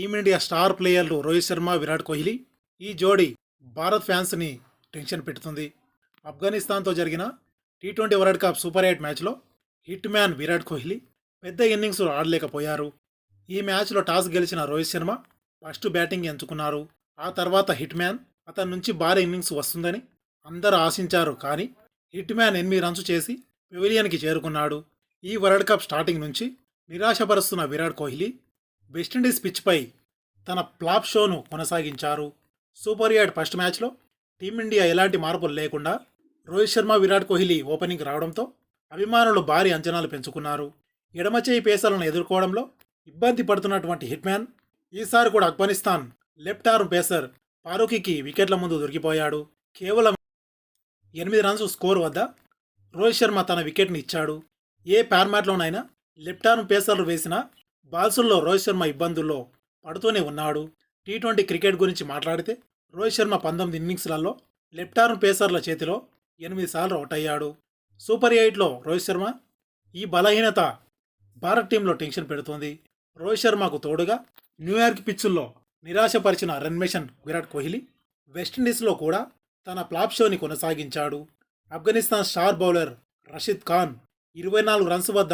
Team India star ప్లేయర్లు రోహిత్ శర్మ విరాట్ కోహ్లీ ఈ జోడీ భారత్ ఫ్యాన్స్ని టెన్షన్ పెడుతుంది. ఆఫ్ఘనిస్తాన్తో జరిగిన T twenty World Cup super eight మ్యాచ్లో హిట్ మ్యాన్ విరాట్ కోహ్లీ పెద్ద ఇన్నింగ్స్ ఆడలేకపోయారు. ఈ మ్యాచ్లో టాస్ గెలిచిన రోహిత్ శర్మ ఫస్ట్ బ్యాటింగ్ ఎంచుకున్నారు. ఆ తర్వాత హిట్ మ్యాన్ అతని నుంచి భారీ ఇన్నింగ్స్ వస్తుందని అందరూ ఆశించారు కానీ హిట్ మ్యాన్ ఎనిమిది రన్స్ చేసి పెవిలియన్కి చేరుకున్నాడు. ఈ వరల్డ్ కప్ స్టార్టింగ్ నుంచి నిరాశపరుస్తున్న విరాట్ కోహ్లీ వెస్టిండీస్ పిచ్పై తన ప్లాప్ షోను కొనసాగించారు. సూపర్ ఎయిట్ ఫస్ట్ మ్యాచ్లో టీమిండియా ఎలాంటి మార్పులు లేకుండా రోహిత్ శర్మ విరాట్ కోహ్లీ ఓపెనింగ్ రావడంతో అభిమానులు భారీ అంచనాలు పెంచుకున్నారు. ఎడమచేయి పేసర్లను ఎదుర్కోవడంలో ఇబ్బంది పడుతున్నటువంటి హిట్మ్యాన్ ఈసారి కూడా ఆఫ్ఘనిస్తాన్ లెఫ్ట్ ఆర్మ్ పేసర్ ఫారూఖీకి వికెట్ల ముందు దొరికిపోయాడు. కేవలం ఎనిమిది రన్స్ స్కోర్ వద్ద రోహిత్ శర్మ తన వికెట్ని ఇచ్చాడు. ఏ ఫార్మాట్లోనైనా లెఫ్ట్ ఆర్మ్ పేసర్లు వేసిన బాల్సుల్లో రోహిత్ శర్మ ఇబ్బందుల్లో పడుతూనే ఉన్నాడు. టీ ట్వంటీ క్రికెట్ గురించి మాట్లాడితే రోహిత్ శర్మ పంతొమ్మిది ఇన్నింగ్స్లలో లెఫ్ట్ ఆర్మ్ పేసర్ల చేతిలో ఎనిమిది సార్లు అవుట్ అయ్యాడు. సూపర్ ఎయిట్లో రోహిత్ శర్మ ఈ బలహీనత భారత్ టీంలో టెన్షన్ పెడుతోంది. రోహిత్ శర్మకు తోడుగా న్యూయార్క్ పిచ్చుల్లో నిరాశపరిచిన రన్మేషన్ విరాట్ కోహ్లీ వెస్టిండీస్లో కూడా తన ఫ్లాప్ షోని కొనసాగించాడు. ఆఫ్ఘనిస్తాన్ స్టార్ బౌలర్ రషీద్ ఖాన్ ఇరవై నాలుగు రన్స్ వద్ద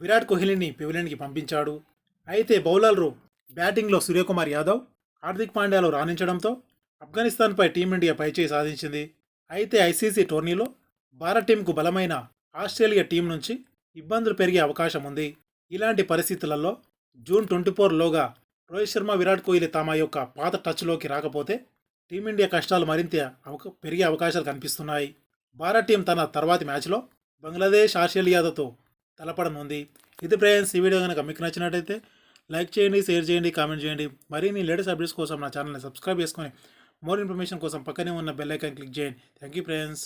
విరాట్ కోహ్లీని పెవిలియన్కి పంపించాడు. అయితే బౌలర్లు బ్యాటింగ్లో సూర్యకుమార్ యాదవ్ హార్దిక్ పాండ్యాలు రాణించడంతో ఆఫ్ఘనిస్తాన్పై టీమిండియా పైచేయి సాధించింది. అయితే ఐసీసీ టోర్నీలో భారత్ టీంకు బలమైన ఆస్ట్రేలియా టీం నుంచి ఇబ్బందులు పెరిగే అవకాశం ఉంది. ఇలాంటి పరిస్థితులలో జూన్ ట్వంటీ ఫోర్లోగా రోహిత్ శర్మ విరాట్ కోహ్లీ తమ యొక్క పాత టచ్లోకి రాకపోతే టీమిండియా కష్టాలు మరింత అవక పెరిగే అవకాశాలు కనిపిస్తున్నాయి. భారత్ టీం తన తర్వాతి మ్యాచ్లో బంగ్లాదేశ్ ఆస్ట్రేలియాతో తలపడనుంది. ఇది ప్రయాన్స్ ఈ వీడియో కనుక మీకు నచ్చినట్టయితే లైక్ చేయండి షేర్ చేయండి కామెంట్ చేయండి. మరిన్ని లేటెస్ట్ అప్డేట్స్ కోసం నా ఛానల్ని సబ్స్క్రైబ్ చేసుకొని మోర్ ఇన్ఫర్మేషన్ కోసం పక్కనే ఉన్న బెల్ ఐకాన్ క్లిక్ చేయండి. Thank you friends.